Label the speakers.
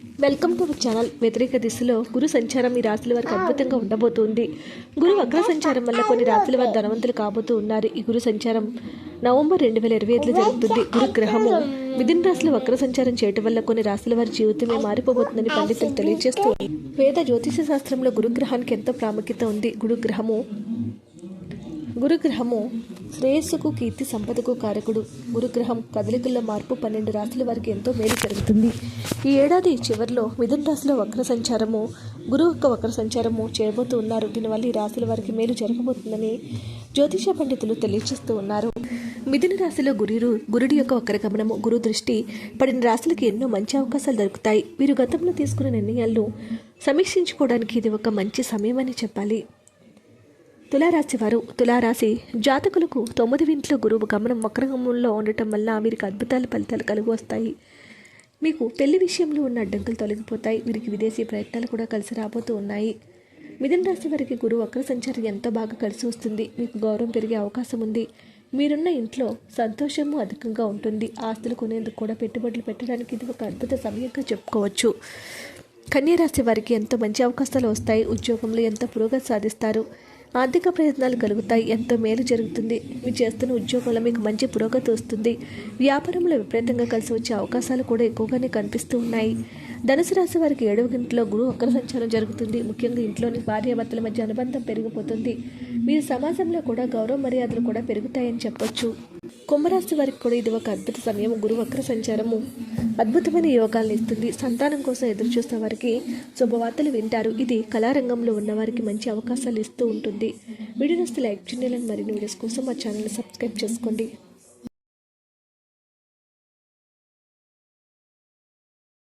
Speaker 1: Welcome to our channel వ్యతిరేక దిశలో గురు సంచారం ఈ రాశుల వారికి అద్భుతంగా ఉండబోతుంది. గురు వక్ర సంచారం వల్ల కొన్ని రాశుల వారు ధనవంతులు కాబోతూ ఉన్నారు. ఈ గురు సంచారం నవంబర్ రెండు వేల ఇరవై ఐదులో జరుగుతుంది. గురు గ్రహము మిథున రాశుల వక్ర సంచారం చేయటం వల్ల కొన్ని రాశుల వారి జీవితమే మారిపోబోతుందని పండితులు తెలియజేస్తూ వేద జ్యోతిష శాస్త్రంలో గురుగ్రహానికి ఎంతో ప్రాముఖ్యత ఉంది. గురుగ్రహము గురుగ్రహము శ్రేయస్సుకు కీర్తి సంపదకు కారకుడు. గురుగ్రహం కదలికల్లో మార్పు పన్నెండు రాశుల వారికి ఎంతో మేలు జరుగుతుంది. ఈ ఏడాది చివరిలో మిథున రాశిలో వక్ర సంచారము గురువు యొక్క వక్ర సంచారము చేయబోతూ ఉన్నారు. దీనివల్ల ఈ రాశుల వారికి మేలు జరగబోతుందని జ్యోతిష పండితులు తెలియజేస్తూ ఉన్నారు. మిథున రాశిలో గురుడు గురుడి యొక్క వక్ర గమనము గురు దృష్టి పడిన రాశులకి ఎన్నో మంచి అవకాశాలు దొరుకుతాయి. వీరు గతంలో తీసుకున్న నిర్ణయాలను సమీక్షించుకోవడానికి ఇది ఒక మంచి సమయం అని చెప్పాలి. తులారాశి వారు తులారాశి జాతకులకు తొమ్మిది ఇంట్లో గురువు గమనం వక్రగమంలో ఉండటం వల్ల వీరికి అద్భుతాల ఫలితాలు కలిగి వస్తాయి. మీకు పెళ్ళి విషయంలో ఉన్న అడ్డంకులు తొలగిపోతాయి. వీరికి విదేశీ ప్రయత్నాలు కూడా కలిసి రాబోతూ ఉన్నాయి. మిథున రాశి వారికి గురువు వక్ర సంచారం ఎంతో బాగా కలిసి వస్తుంది. మీకు గౌరవం పెరిగే అవకాశం ఉంది. మీరున్న ఇంట్లో సంతోషము అధికంగా ఉంటుంది. ఆస్తులు కొనేందుకు కూడా పెట్టుబడులు పెట్టడానికి ఇది ఒక అద్భుత సమయంగా చెప్పుకోవచ్చు. కన్యరాశి వారికి ఎంతో మంచి అవకాశాలు వస్తాయి. ఉద్యోగంలో ఎంతో పురోగతి సాధిస్తారు. ఆర్థిక ప్రయత్నాలు కలుగుతాయి. ఎంతో మేలు జరుగుతుంది. మీరు చేస్తున్న ఉద్యోగంలో మీకు మంచి పురోగతి వస్తుంది. వ్యాపారంలో విపరీతంగా కలిసి వచ్చే అవకాశాలు కూడా ఎక్కువగానే కనిపిస్తూ ఉన్నాయి. ధనుసు రాశి వారికి ఏడవ గంటలో గురువు వక్ర సంచారం జరుగుతుంది. ముఖ్యంగా ఇంట్లోని భార్యాభర్తల మధ్య అనుబంధం పెరిగిపోతుంది. మీరు సమాజంలో కూడా గౌరవ మర్యాదలు కూడా పెరుగుతాయని చెప్పొచ్చు. కుంభరాశి వారికి కూడా ఇది ఒక అద్భుత సమయం. గురు వక్ర సంచారము అద్భుతమైన యోగాలను ఇస్తుంది. సంతానం కోసం ఎదురు చూసే వారికి శుభవార్తలు వింటారు. ఇది కళారంగంలో ఉన్నవారికి మంచి అవకాశాలు ఇస్తూ ఉంటుంది. వీడియోస్ లైక్ చేయాలని మరిన్ని వీడియోస్ కోసం మా ఛానల్ సబ్స్క్రైబ్ చేసుకోండి.